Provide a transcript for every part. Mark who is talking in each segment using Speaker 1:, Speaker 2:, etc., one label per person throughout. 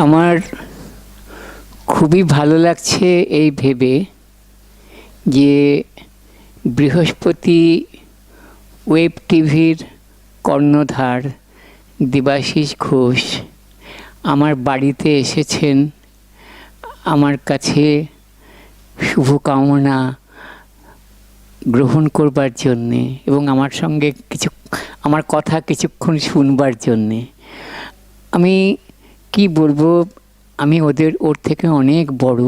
Speaker 1: আমার খুবই ভালো লাগছে এই ভেবে যে বৃহস্পতি ওয়েব টিভির কর্ণধার দেবাশিস ঘোষ আমার বাড়িতে এসেছেন। আমার কাছে শুভকামনা গ্রহণ করবার জন্যে এবং আমার সঙ্গে কিছু, আমার কথা কিছুক্ষণ শুনবার জন্যে। আমি কি বলব? আমি ওদের, ওর থেকে অনেক বড়।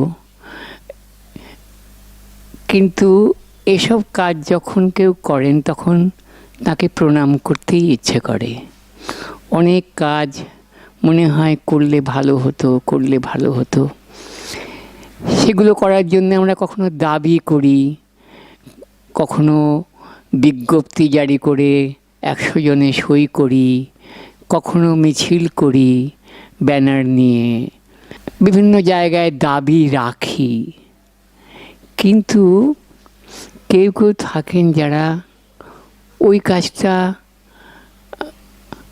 Speaker 1: কিন্তু এসব কাজ যখন কেউ করেন, তখন তাকে প্রণাম করতেই ইচ্ছে করে। অনেক কাজ মনে হয় করলে ভালো হতো, করলে ভালো হতো। সেগুলো করার জন্য আমরা কখনো দাবি করি, কখনো বিজ্ঞপ্তি জারি করে একশো জনে সই করি, কখনো মিছিল করি ব্যানার নিয়ে বিভিন্ন জায়গায় দাবি রাখি। কিন্তু কেউ কেউ থাকেন যারা ওই কাজটা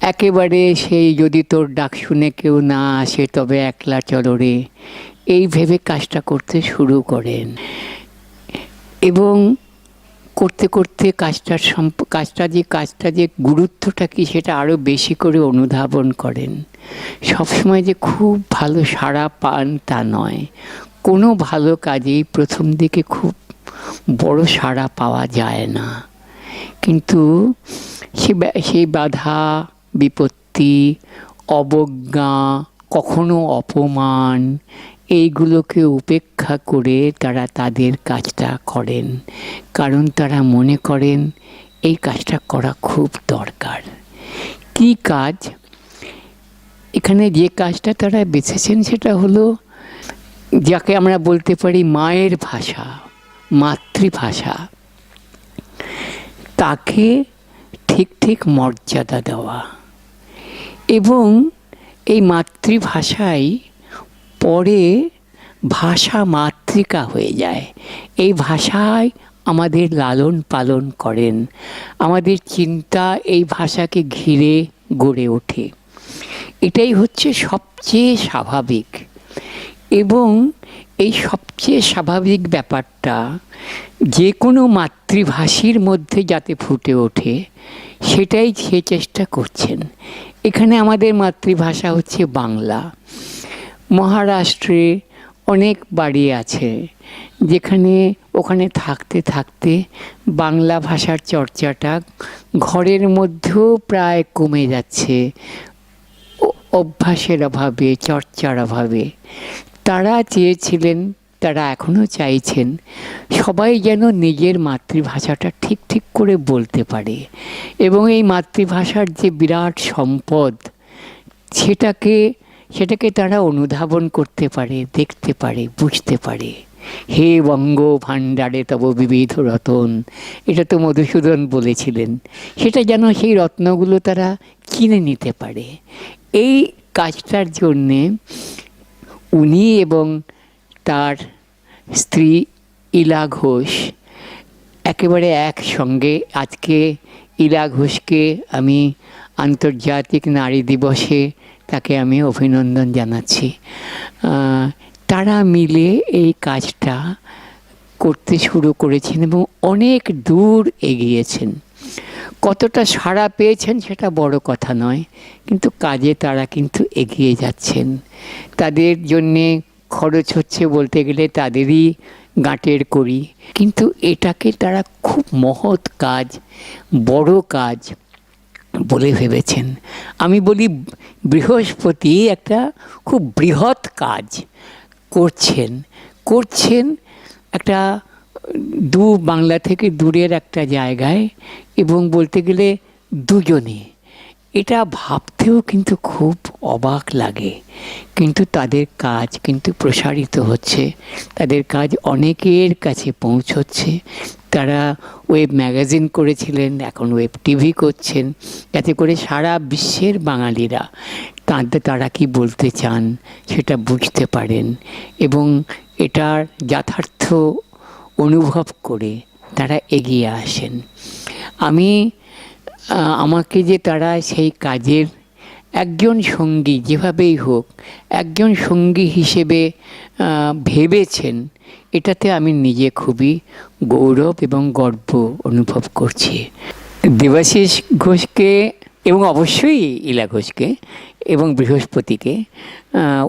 Speaker 1: একেবারে সেই যদি তোর ডাক শুনে কেউ না আসে তবে একলা চলরে এই ভেবে কাজটা করতে শুরু করেন। এবং করতে করতে কাজটার সম্প, কাজটা যে কাজটা যে গুরুত্বটা কি সেটা আরও বেশি করে অনুধাবন করেন। সবসময় যে খুব ভালো সাড়া পান তা নয়। কোনো ভালো কাজেই প্রথম দিকে খুব বড় সাড়া পাওয়া যায় না। কিন্তু সে সেই বাধা, বিপত্তি, অবজ্ঞা, কখনো অপমান এইগুলোকে উপেক্ষা করে তারা তাদের কাজটা করেন। কারণ তারা মনে করেন, এই কাজটা করা খুব দরকার। কি কাজ? এখানে যে কাজটা তারা বেছেছেন সেটা হলো, যাকে আমরা বলতে পারি মায়ের ভাষা, মাতৃভাষা। তাকে ঠিক ঠিক মর্যাদা দেওয়া। এবং এই মাতৃভাষাই পরে ভাষা মাতৃকা হয়ে যায়। এই ভাষায় আমাদের লালন পালন করেন। আমাদের চিন্তা এই ভাষাকে ঘিরে গড়ে ওঠে। এটাই হচ্ছে সবচেয়ে স্বাভাবিক। এবং এই সবচেয়ে স্বাভাবিক ব্যাপারটা যে কোনো মাতৃভাষীর মধ্যে যাতে ফুটে ওঠে, সেটাই সে চেষ্টা করছেন। এখানে আমাদের মাতৃভাষা হচ্ছে বাংলা। মহারাষ্ট্রে অনেক বাড়ি আছে যেখানে ওখানে থাকতে থাকতে বাংলা ভাষার চর্চাটা ঘরের মধ্যেও প্রায় কমে যাচ্ছে। অভ্যাসের অভাবে, চর্চার অভাবে। তারা চেয়েছিলেন, তারা এখনও চাইছেন সবাই যেন নিজের মাতৃভাষাটা ঠিক ঠিক করে বলতে পারে এবং এই মাতৃভাষার যে বিরাট সম্পদ, সেটাকে সেটাকে তারা অনুধাবন করতে পারে, দেখতে পারে, বুঝতে পারে। হে বঙ্গ ভাণ্ডারে তব বিবিধ রতন, এটা তো মধুসূদন বলেছিলেন। সেটা যেন সেই রত্নগুলো তারা কিনে নিতে পারে। এই কাজটার জন্যে উনি এবং তার স্ত্রী ইলা ঘোষ একেবারে একসঙ্গে, আজকে ইলা ঘোষকে আমি আন্তর্জাতিক নারী দিবসে তাকে আমি অভিনন্দন জানাচ্ছি। তারা মিলে এই কাজটা করতে শুরু করেছেন এবং অনেক দূর এগিয়েছেন। কতটা সাড়া পেয়েছেন সেটা বড় কথা নয়, কিন্তু কাজে তারা কিন্তু এগিয়ে যাচ্ছেন। তাদের জন্যে খরচ হচ্ছে বলতে গেলে তাদেরই গাঁটের করি কিন্তু এটাকে তারা খুব মহৎ কাজ, বড় কাজ বলে ভেবেছেন। আমি বলি, বৃহস্পতি একটা খুব বৃহৎ কাজ করছেন। করছেন একটা দু বাংলা থেকে দূরের একটা জায়গায় এবং বলতে গেলে দুজনে। এটা ভাবতেও কিন্তু খুব অবাক লাগে। কিন্তু তাদের কাজ কিন্তু প্রসারিত হচ্ছে। তাদের কাজ অনেকের কাছে পৌঁছচ্ছে। তারা ওয়েব ম্যাগাজিন করেছিলেন, এখন ওয়েব টিভি করছেন। যাতে করে সারা বিশ্বের বাঙালিরা তাদের তারা কি বলতে চান সেটা বুঝতে পারেন এবং এটার যথার্থ অনুভব করে তারা এগিয়ে আসেন। আমি আমাকে যে তারা সেই কাজের একজন সঙ্গী যেভাবেই হোক, একজন সঙ্গী হিসেবে ভেবেছেন এটাতে আমি নিজে খুবই গৌরব এবং গর্ব অনুভব করছি। দেবাশিস ঘোষকে এবং অবশ্যই ইলা ঘোষকে এবং বৃহস্পতিকে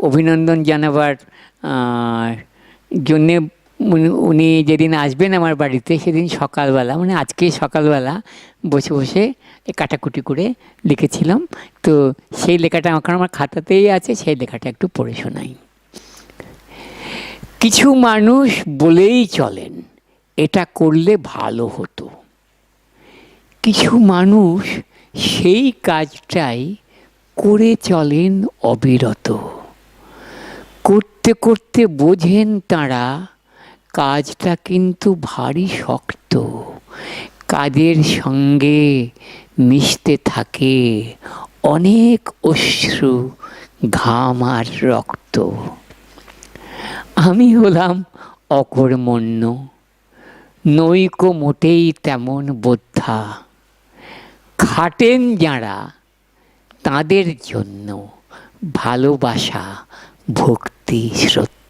Speaker 1: অভিনন্দন জানাবার জন্যে উনি- যেদিন আসবেন আমার বাড়িতে সেদিন সকালবেলা মানে আজকে সকালবেলা বসে বসে কাটাকুটি করে লিখেছিলাম। তো সেই লেখাটা এখন আমার খাতাতেই আছে, সেই লেখাটা একটু পড়ে শোনাই। কিছু মানুষ বলেই চলেন, এটা করলে ভালো হতো। কিছু মানুষ সেই কাজটাই করে চলেন অবিরত। করতে করতে বোঝেন তারা, কাজটা কিন্তু ভারী শক্ত। কাজের সঙ্গে মিশতে থাকে অনেক অশ্রু, ঘাম আর রক্ত। আমি হলাম অকর্মণ্য। নৈক মোটেই তেমন বোদ্ধা। খাটেন যাঁরা তাদের জন্য ভালোবাসা ভক্তি শ্রদ্ধা।